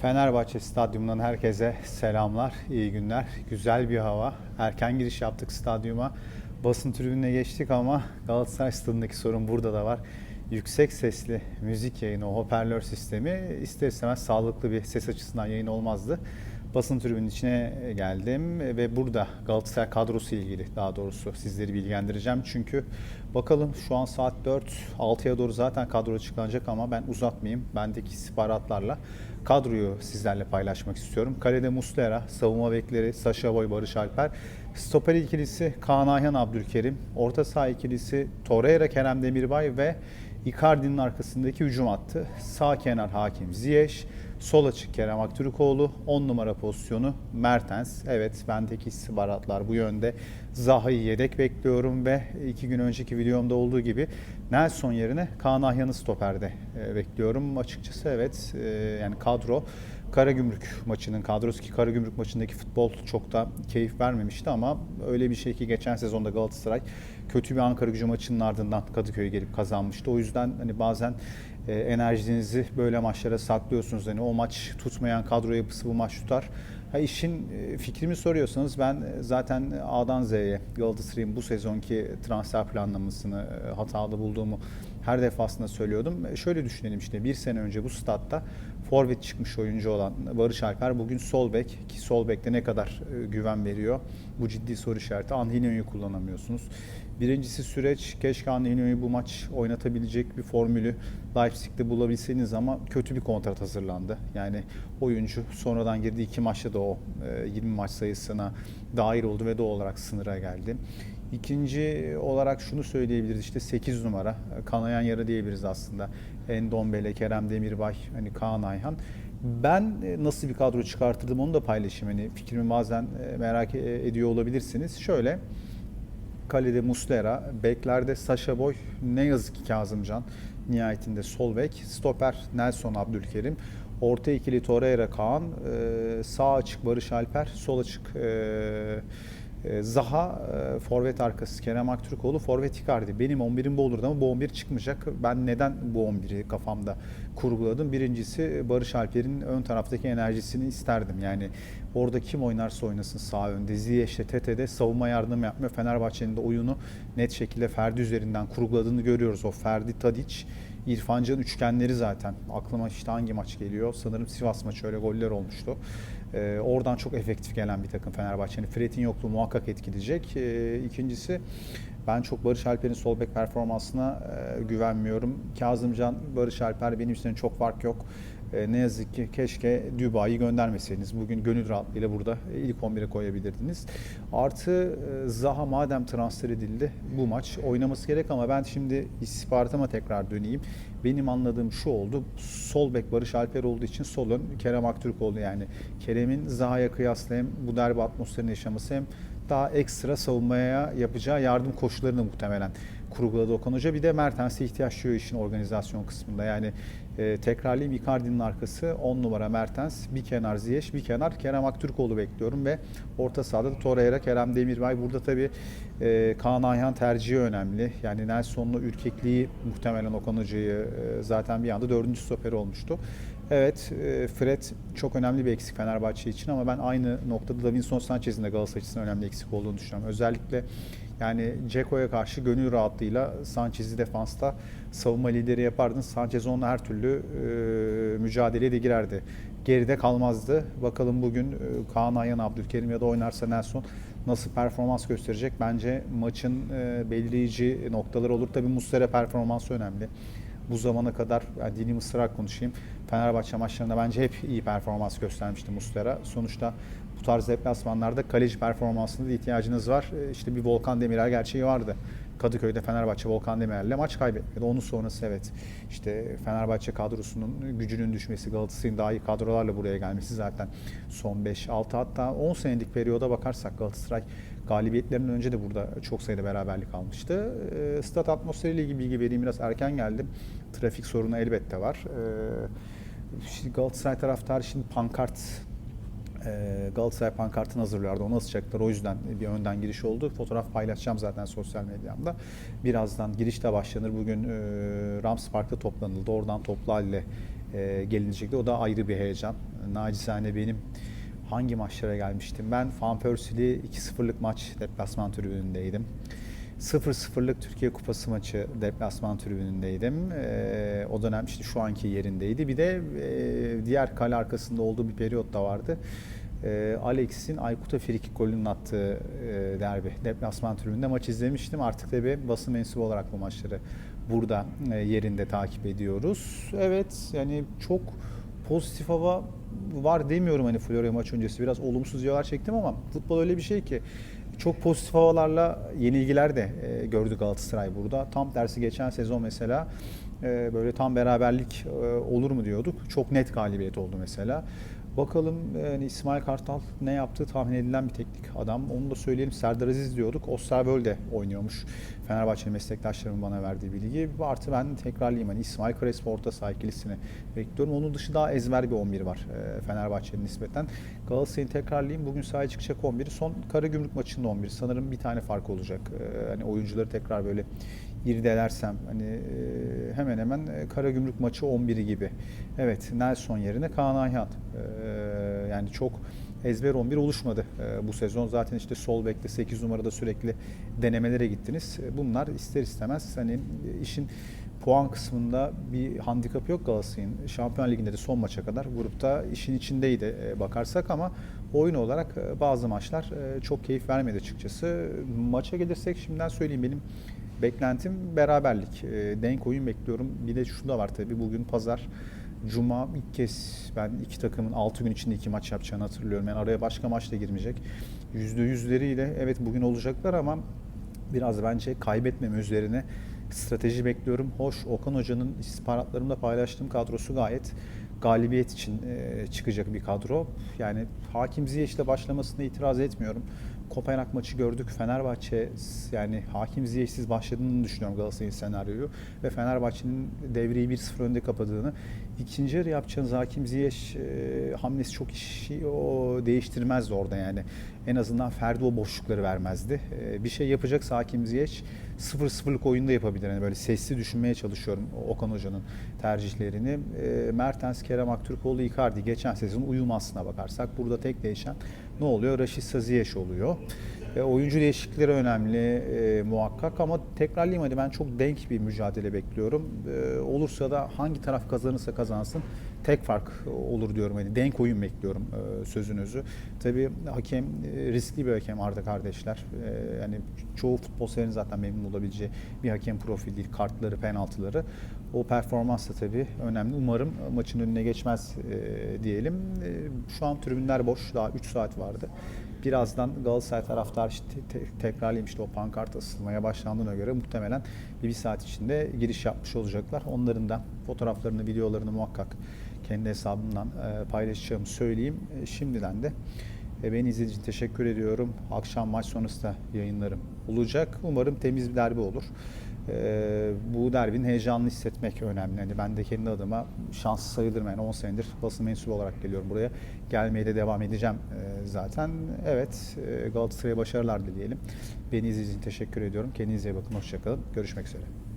Fenerbahçe Stadyumu'ndan herkese selamlar, iyi günler. Güzel bir hava. Erken giriş yaptık stadyuma. Basın tribününe geçtik ama Galatasaray stadındaki sorun burada da var. Yüksek sesli müzik yayını, o hoparlör sistemi ister istemez sağlıklı bir ses açısından yayın olmazdı. Basın tribünün içine geldim ve burada Galatasaray kadrosu ile ilgili daha doğrusu sizleri bilgilendireceğim. Çünkü bakalım şu an saat 4, 6'ya doğru zaten kadro açıklanacak ama ben uzatmayayım. Bendeki istihbaratlarla kadroyu sizlerle paylaşmak istiyorum. Kalede Muslera, savunma bekleri Saşa Boy, Barış Alper, stoper ikilisi Kaan Ayhan, Abdülkerim, orta saha ikilisi Torreira, Kerem Demirbay ve Icardi'nin arkasındaki hücum hattı. Sağ kenar Hakim Ziyech, sol açık Kerem Aktürkoğlu, 10 numara pozisyonu Mertens. Evet bendeki istihbaratlar bu yönde. Zaha'yı yedek bekliyorum ve iki gün önceki videomda olduğu gibi Nelson yerine Kaan Ahyan'ı stoperde e, bekliyorum. Açıkçası evet e, yani kadro Karagümrük maçının kadrosu ki Karagümrük maçındaki futbol çok da keyif vermemişti ama öyle bir şey ki geçen sezonda Galatasaray kötü bir Ankara gücü maçının ardından Kadıköy'e gelip kazanmıştı. O yüzden hani bazen e, enerjinizi böyle maçlara saklıyorsunuz. Hani o maç tutmayan kadro yapısı bu maç tutar. Ha işin e, fikrimi soruyorsanız ben e, zaten A'dan Z'ye Galatasaray'ın bu sezonki transfer planlamasını e, hatalı bulduğumu her defasında söylüyordum. E, Şöyle düşünelim işte bir sene önce bu statta forvet çıkmış oyuncu olan Barış Alper bugün sol bek ki sol bekte ne kadar e, güven veriyor? Bu ciddi soru işareti. Angelino'yu kullanamıyorsunuz. Birincisi süreç keşke Angelino'yu bu maç oynatabilecek bir formülü Leipzig'te bulabilseniz ama kötü bir kontrat hazırlandı. Yani oyuncu sonradan girdiği iki maçta da o e, 20 maç sayısına dahil oldu ve doğal olarak sınıra geldi. İkinci olarak şunu söyleyebiliriz işte 8 numara kanayan yara diyebiliriz aslında. Endombele, Kerem Demirbay, hani Kaan Ayhan. Ben e, nasıl bir kadro çıkartırdım onu da paylaşayım. Hani fikrimi bazen e, merak e, ediyor olabilirsiniz. Şöyle Kalede Muslera, beklerde Saşa Boy, ne yazık ki Kazımcan nihayetinde sol bek, stoper Nelson Abdülkerim, orta ikili Torreira Kaan, sağ açık Barış Alper, sol açık Zaha, e, forvet arkası Kerem Aktürkoğlu, forvet Icardi. Benim 11'im bu olurdu ama bu 11 çıkmayacak. Ben neden bu 11'i kafamda kurguladım? Birincisi Barış Alper'in ön taraftaki enerjisini isterdim. Yani orada kim oynarsa oynasın sağ önde. Ziyech'te, Tete'de savunma yardım yapmıyor. Fenerbahçe'nin de oyunu net şekilde Ferdi üzerinden kurguladığını görüyoruz. O Ferdi Tadic, İrfan Can üçgenleri zaten. Aklıma işte hangi maç geliyor? Sanırım Sivas maçı öyle goller olmuştu. Ee, oradan çok efektif gelen bir takım Fenerbahçe'nin. Fred'in yokluğu muhakkak etkileyecek. Ee, ikincisi ben çok Barış Alper'in sol bek performansına e, güvenmiyorum. Kazımcan, Barış Alper benim için çok fark yok. E, ne yazık ki keşke Dubai'yi göndermeseydiniz. Bugün gönül rahatlığıyla burada ilk 11'e koyabilirdiniz. Artı e, Zaha madem transfer edildi bu maç oynaması gerek ama ben şimdi istihbaratıma tekrar döneyim. Benim anladığım şu oldu. Sol bek Barış Alper olduğu için sol ön Kerem Aktürkoğlu yani. Kerem'in Zaha'ya kıyasla hem bu derbi atmosferini yaşaması hem daha ekstra savunmaya yapacağı yardım koşullarını muhtemelen kurguladı Okan Hoca. Bir de Mertens'e ihtiyaç duyuyor işin organizasyon kısmında. Yani e, tekrarlayayım Icardi'nin arkası 10 numara Mertens, bir kenar Ziyech, bir kenar Kerem Aktürkoğlu bekliyorum ve orta sahada da Torreira, Kerem Demirbay. Burada tabii e, Kaan Ayhan tercihi önemli. Yani Nelson'lu ürkekliği muhtemelen Okan Hoca'yı e, zaten bir anda dördüncü stoperi olmuştu. Evet, e, Fred çok önemli bir eksik Fenerbahçe için ama ben aynı noktada Davinson Sanchez'in de Galatasaray açısından önemli eksik olduğunu düşünüyorum. Özellikle yani Ceko'ya karşı gönül rahatlığıyla Sanchez'i defansta savunma lideri yapardın. Sanchez onunla her türlü e, mücadeleye de girerdi. Geride kalmazdı. Bakalım bugün e, Kaan Ayhan, Abdülkerim ya da oynarsa Nelson nasıl performans gösterecek? Bence maçın e, belirleyici noktaları olur. Tabii Muslera performansı önemli bu zamana kadar yani dini ısrar konuşayım. Fenerbahçe maçlarında bence hep iyi performans göstermişti Muslera. Sonuçta bu tarz deplasmanlarda kaleci performansına da ihtiyacınız var. E, İşte bir Volkan Demirel gerçeği vardı. Kadıköy'de Fenerbahçe Volkan Demirel'le maç kaybetmedi. Onun sonrası evet işte Fenerbahçe kadrosunun gücünün düşmesi, Galatasaray'ın daha iyi kadrolarla buraya gelmesi zaten son 5-6 hatta 10 senelik periyoda bakarsak Galatasaray galibiyetlerinden önce de burada çok sayıda beraberlik almıştı. E, stat atmosferiyle ilgili bilgi vereyim biraz erken geldim. Trafik sorunu elbette var. E, şimdi Galatasaray taraftarı şimdi pankart e, Galatasaray pankartını hazırlıyorlardı. Onu asacaklar. O yüzden bir önden giriş oldu. Fotoğraf paylaşacağım zaten sosyal medyamda. Birazdan giriş de başlanır. Bugün e, Rams Park'ta toplanıldı. Oradan toplu halde e, gelinecekti. O da ayrı bir heyecan. Nacizane benim hangi maçlara gelmiştim? Ben Van Persie'li 2-0'lık maç deplasman tribünündeydim. 0-0'lık Türkiye Kupası maçı deplasman tribünündeydim. Ee, o dönem işte şu anki yerindeydi. Bir de e, diğer kale arkasında olduğu bir periyot da vardı. Ee, Alex'in Aykut'a frikik golünün attığı e, derbi. Deplasman tribününde maç izlemiştim. Artık tabii basın mensubu olarak bu maçları burada e, yerinde takip ediyoruz. Evet yani çok pozitif hava var demiyorum hani Florya maç öncesi biraz olumsuz yollar çektim ama futbol öyle bir şey ki çok pozitif havalarla yenilgiler de e, gördü Galatasaray burada. Tam tersi geçen sezon mesela e, böyle tam beraberlik e, olur mu diyorduk. Çok net galibiyet oldu mesela. Bakalım yani İsmail Kartal ne yaptığı tahmin edilen bir teknik adam. Onu da söyleyelim. Serdar Aziz diyorduk. Osterwolde oynuyormuş. Fenerbahçe meslektaşlarımın bana verdiği bilgi. Artı ben tekrarlayayım. Hani İsmail Crespo orta saha ikilisini bekliyorum. Onun dışı daha ezber bir 11 var e, Fenerbahçe'nin nispeten. Galatasaray'ın tekrarlayayım. Bugün sahaya çıkacak 11'i. Son Karagümrük maçında 11. Sanırım bir tane fark olacak. E, hani oyuncuları tekrar böyle irdelersem hani e, hemen hemen e, Karagümrük maçı 11'i gibi. Evet Nelson yerine Kaan Ayhan. E, yani çok ezber 11 oluşmadı bu sezon. Zaten işte sol bekte 8 numarada sürekli denemelere gittiniz. Bunlar ister istemez hani işin puan kısmında bir handikapı yok Galatasaray'ın. Şampiyon Ligi'nde de son maça kadar grupta işin içindeydi bakarsak ama oyun olarak bazı maçlar çok keyif vermedi açıkçası. Maça gelirsek şimdiden söyleyeyim benim beklentim beraberlik. E, Denk oyun bekliyorum. Bir de şu da var tabii bugün pazar. Cuma ilk kez ben iki takımın 6 gün içinde iki maç yapacağını hatırlıyorum. Yani araya başka maç da girmeyecek. Yüzde yüzleriyle evet bugün olacaklar ama biraz bence kaybetmeme üzerine strateji bekliyorum. Hoş Okan Hoca'nın istihbaratlarımda paylaştığım kadrosu gayet galibiyet için e, çıkacak bir kadro. Yani Hakim Ziyech'le başlamasına itiraz etmiyorum. Kopenhag maçı gördük. Fenerbahçe yani Hakim Ziyech'siz başladığını düşünüyorum Galatasaray'ın senaryoyu. Ve Fenerbahçe'nin devreyi 1-0 önde kapadığını. İkinci yarı yapacağınız Hakim Ziyech e, hamlesi çok işi o değiştirmezdi orada yani. En azından Ferdi o boşlukları vermezdi. E, bir şey yapacaksa Hakim Ziyech 0-0'lık oyunda yapabilir. Yani böyle sesli düşünmeye çalışıyorum Okan Hoca'nın tercihlerini. E, Mertens, Kerem Aktürkoğlu, Icardi geçen sezon uyum aslına bakarsak burada tek değişen ne oluyor? Raşit Saziyeş oluyor. E, oyuncu değişiklikleri önemli e, muhakkak ama tekrarlayayım hadi ben çok denk bir mücadele bekliyorum. E, olursa da hangi taraf kazanırsa kazansın tek fark olur diyorum. Hani denk oyun bekliyorum e, sözünüzü. Tabii hakem e, riskli bir hakem Arda kardeşler. E, yani çoğu futbol severin zaten memnun olabileceği bir hakem profil değil. Kartları, penaltıları. O performans da tabii önemli. Umarım maçın önüne geçmez e, diyelim. E, şu an tribünler boş. Daha 3 saat vardı. Birazdan Galatasaray taraftar işte te- tekrarlayayım işte o pankart asılmaya başlandığına göre muhtemelen bir, saat içinde giriş yapmış olacaklar. Onların da fotoğraflarını, videolarını muhakkak kendi hesabımdan e, paylaşacağımı söyleyeyim. E, şimdiden de e, beni izlediğiniz için teşekkür ediyorum. Akşam maç sonrası da yayınlarım olacak. Umarım temiz bir derbi olur. E, bu derbinin heyecanını hissetmek önemli. Yani ben de kendi adıma şanslı sayılırım. Yani 10 senedir basın mensubu olarak geliyorum buraya. Gelmeye de devam edeceğim e, zaten. Evet e, Galatasaray'a başarılar dileyelim. Beni izlediğiniz için teşekkür ediyorum. Kendinize iyi bakın. Hoşçakalın. Görüşmek üzere.